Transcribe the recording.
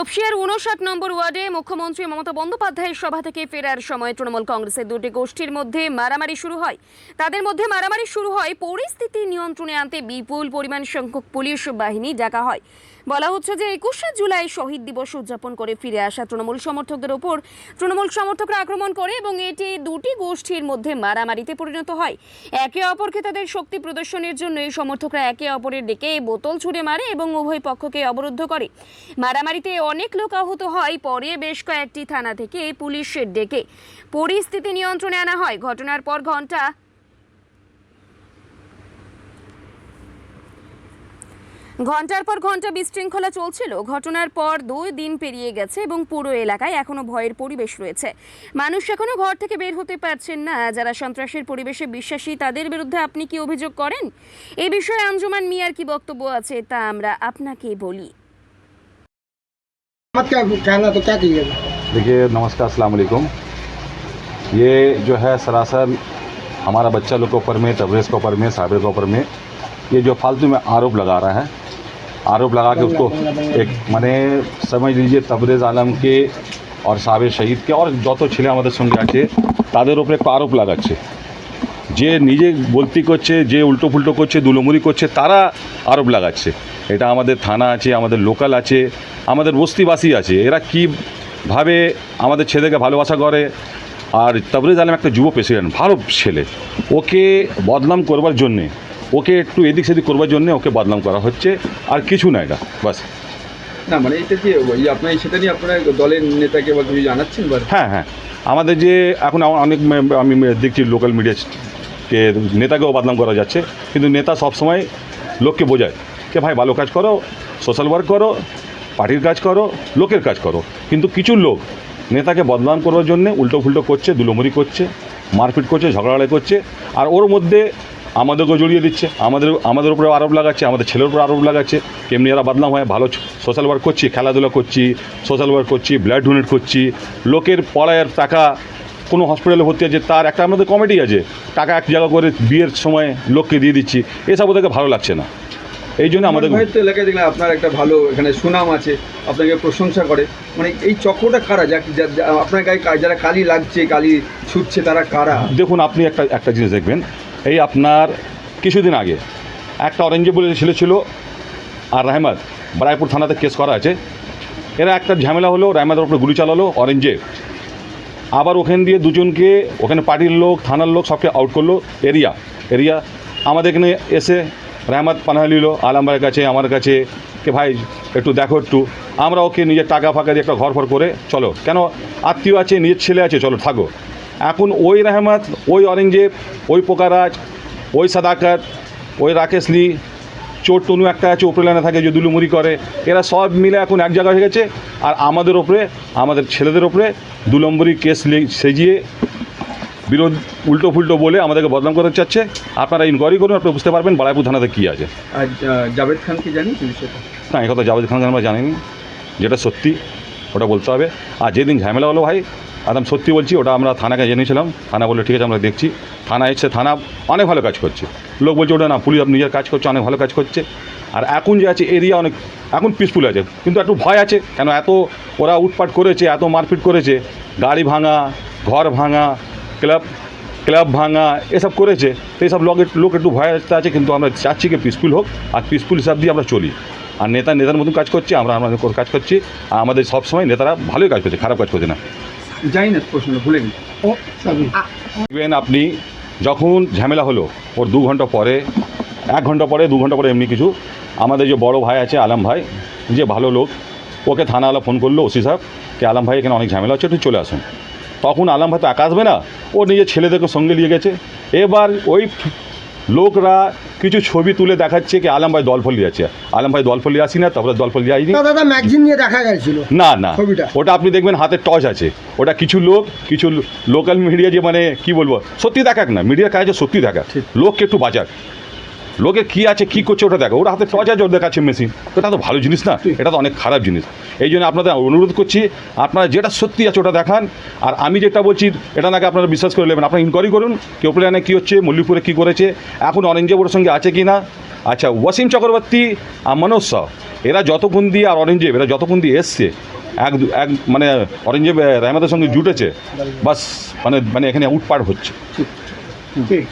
তপসিয়ার উনষাট নম্বর ওয়ার্ডে মুখ্যমন্ত্রী মমতা বন্দ্যোপাধ্যায়ের সভা থেকে ফেরার সময় তৃণমূল কংগ্রেসের দুটি গোষ্ঠীর মধ্যে মারামারি শুরু হয়। তাদের মধ্যে মারামারি শুরু হয়, পরিস্থিতি নিয়ন্ত্রণে আনতে বিপুল পরিমাণ সংখ্যক পুলিশ বাহিনী ডাকা হয়। বলা হচ্ছে যে একুশে জুলাই শহীদ দিবস উদযাপন করে ফিরে আসা তৃণমূল সমর্থকদের ওপর তৃণমূল সমর্থকরা আক্রমণ করে এবং এটি দুটি গোষ্ঠীর মধ্যে মারামারিতে পরিণত হয়। একে অপরকে তাদের শক্তি প্রদর্শনের জন্য এই সমর্থকরা একে অপরের ডেকে বোতল ছুড়ে মারে এবং উভয় পক্ষকে অবরুদ্ধ করে। মারামারিতে অনেক লোক আহত হয়, পরে বেশ কয়েকটি থানা থেকে পুলিশের ডেকে। পরিস্থিতি নিয়ন্ত্রণে আনা হয়। ঘটনার পর ঘণ্টা ঘন্টার পর ঘন্টা বিশৃঙ্খলা চলছিল ঘটনার পর দুই দিন পেরিয়ে গেছে এবং পুরো এলাকায় এখনো ভয়ের পরিবেশ রয়েছে মানুষ এখনো ঘর থেকে বের হতে পারছেন না যারা সন্ত্রাসের পরিবেশে বিশ্বাসী তাদের বিরুদ্ধে আপনি কি অভিযোগ করেন এ বিষয়ে আঞ্জুমান মিয়ার কি বক্তব্য আছে তা আমরা আপনাকে বলি मत क्या कहना तो क्या कहिएगा देखिए नमस्कार अस्सलाम वालेकुम ये जो है सरासर हमारा बच्चा लोग के ऊपर में तबरेज़ के ऊपर में साबिर के ऊपर में ये जो फालतू में आरोप लगा रहा है आरोप लगा के उसको एक মানে समझ लीजिए तबरेज़ आलम के और সাবের শহীদকে और যত ছেলে আমাদের সঙ্গে আছে তাদের উপরে একটু আরোপ লাগাচ্ছে যে নিজে গলতি করছে যে উল্টো ফুল্টো করছে দুলোমুরি করছে তারা আরোপ লাগাচ্ছে এটা আমাদের থানা আছে আমাদের লোকাল আছে আমাদের বস্তিবাসী আছে এরা কীভাবে আমাদের ছেলেকে ভালোবাসা করে আর তাবরেজ আলম একটা যুব প্রেসিডেন্ট ভালো ছেলে ওকে বদনাম করবার জন্যে ওকে একটু এদিক সেদিক করবার জন্যে ওকে বদনাম করা হচ্ছে আর কিছু না এটা বাস। না মানে এটা কি ওই আপনার সেটা নিয়ে আপনার দলের নেতাকে বা কিছু জানাচ্ছেন বা? হ্যাঁ হ্যাঁ। আমাদের যে এখন অনেক আমি দেখছি লোকাল মিডিয়াকে নেতাকেও বদনাম করা যাচ্ছে কিন্তু নেতা সবসময় লোককে বোঝায় যে ভাই ভালো কাজ করো সোশ্যাল ওয়ার্ক করো পার্টির কাজ করো লোকের কাজ করো। কিন্তু কিছু লোক নেতাকে বদনাম করার জন্য উল্টো ফুল্টো করছে দুলোমুরি করছে মারপিট করছে ঝগড়াড়াই করছে আর ওর মধ্যে আমাদেরকেও জড়িয়ে দিচ্ছে। আমাদের আমাদের উপরে আরোপ লাগাচ্ছে আমাদের ছেলের উপরে আরোপ লাগাচ্ছে। কেমনি এরা বদনাম হয় ভালো সোশ্যাল ওয়ার্ক করছি খেলাধুলা করছি সোশ্যাল ওয়ার্ক করছি ব্লাড ডোনেট করছি। লোকের পড়ায়ের টাকা কোনো হসপিটালে ভর্তি আছে তার একটা আমাদের কমিটি আছে। টাকা এক জায়গা করে বিয়ের সময় লোককে দিয়ে দিচ্ছি। এসব ওদেরকে ভালো লাগছে না। এই জন্য আমাদের এলাকায় দেখলাম আপনার একটা ভালো এখানে সুনাম আছে আপনাকে প্রশংসা করে। মানে এই চক্রটা কারা? যা- আপনার গায়ে যারা কালি লাগছে কালি ছুটছে তারা কারা? দেখুন আপনি একটা একটা জিনিস দেখবেন। এই আপনার কিছুদিন আগে একটা অরেঞ্জে বলে ছেলে ছিল আর রাহমাদ বারাইপুর থানাতে কেস করা আছে। এরা একটা ঝামেলা হলো, রাহমাদের উপরে গুলি চালালো, অরেঞ্জে। আবার ওখান দিয়ে দুজনকে, ওখানে পার্টির লোক, থানার লোক সবকে আউট করল, এরিয়া এরিয়া। আমাদের এখানে এসে রাহমাদ পানা নিল আলম কাছে, আমার কাছে, কে ভাই, একটু দেখো একটু। আমরা ওকে নিজের টাকা ফাঁকা দিয়ে একটা ঘর ফর করে, চলো। কেন? আত্মীয় আছে, নিজের ছেলে আছে, চলো, থাকো। এখন ওই রহমত ওই অরেঞ্জেব ওই পোকারাজ ওই সাদাকাত ওই রাকেশ লি চোর টনু একটা আছে উপরে লাইনে থাকে যে দুলুমুড়ি করে এরা সব মিলে এখন এক জায়গায় হয়ে গেছে। আর আমাদের ওপরে আমাদের ছেলেদের ওপরে দু নম্বরই কেস সেজিয়ে বিরোধ উল্টো ফুল্টো বলে আমাদেরকে বদনাম করতে চাচ্ছে। আপনারা ইনকোয়ারি করুন আপনি বুঝতে পারবেন বালাইপুর থানাতে কী আছে। জাভেদ খান কি জানি না এই কথা জাভেদ খান আমরা জানিনি? যেটা সত্যি ওটা বলতে হবে। আর যেদিন ঝামেলা হলো ভাই একদম সত্যি বলছি, ওটা আমরা থানাকে জেনেছিলাম। থানা বলল, ঠিক আছে, আমরা দেখছি। থানা এসছে, থানা অনেক ভালো কাজ করছে। লোক বলছে, ওটা না, পুলিশ নিজের কাজ করছে, অনেক ভালো কাজ করছে। আর এখন যে আছে, এরিয়া অনেক, এখন পিসফুল আছে। কিন্তু একটু ভয় আছে, কেন এত ওরা উটপাট করেছে, এত মারপিট করেছে। গাড়ি ভাঙা, ঘর ভাঙা, ক্লাব ক্লাব ভাঙা, এসব করেছে। তো এইসব লোক লোক একটু ভয় আছে কিন্তু আমরা চাচ্ছি কি পিসফুল হোক, আর পিসফুল হিসাব দিয়ে আমরা চলি। আর নেতা, নেতার মতন কাজ করছে, আমরা আমাদের কাজ করছি। আর আমাদের সবসময় নেতারা ভালোই কাজ করছে, খারাপ কাজ করছে না। জানি না প্রশ্নটা ভুলে আপনি যখন ঝামেলা হলো ওর দু ঘণ্টা পরে এক ঘণ্টা পরে দু ঘণ্টা পরে এমনি কিছু আমাদের যে বড় ভাই আছে আলম ভাই যে ভালো লোক ওকে থানাওয়ালা ফোন করল ওসি সাহেব কে আলম ভাই এখানে অনেক ঝামেলা হচ্ছে একটু চলে আসুন। তখন আলম ভাই তো একা আসবে না ও নিজের ছেলেদেরকে সঙ্গে নিয়ে গেছে। এবার ওই লোকরা কিছু ছবি তুলে দেখাচ্ছে কি আলম ভাই দল ফলিয়ে আছে আলম ভাই দল ফলিয়ে আসি না তারপরে দল ফলিয়ে আইনি। না দাদা ম্যাগজিন নিয়ে দেখা গেছিল না না। ছবিটা। ওটা আপনি দেখবেন হাতে টর্চ আছে। ওটা কিছু লোক কিছু লোকাল মিডিয়া যে মানে কি বলব সত্যি দেখাক না মিডিয়ার কাজ সত্যি দেখাক। লোককে একটু বাঁচাক। লোকে কি আছে কি করছে ওটা দেখো। ওরা হাতে টর্চ আছে দেখাচ্ছে মেশিন। তো এটা তো ভালো জিনিস না এটা তো অনেক খারাপ জিনিস। এই জন্য আপনাদের অনুরোধ করছি আপনারা যেটা সত্যি আছে ওটা দেখান। আর আমি যেটা বলছি এটা নাকি আপনারা বিশ্বাস করে নেবেন। আপনারা ইনকোয়ারি করুন কেউ প্ল্যানে কী হচ্ছে মল্লিপুরে কী করেছে এখন অরেঞ্জেবুরের সঙ্গে আছে কি না আচ্ছা ওয়াসিম চক্রবর্তী আর মনোজ শাহ এরা যতক্ষণ দিয়ে আর অরেঞ্জেব এরা যতক্ষণ দিয়ে এসছে এক দু- এক মানে অরেঞ্জেব রহমতের সঙ্গে জুটেছে বাস মানে মানে এখানে উটপাট হচ্ছে। ঠিক।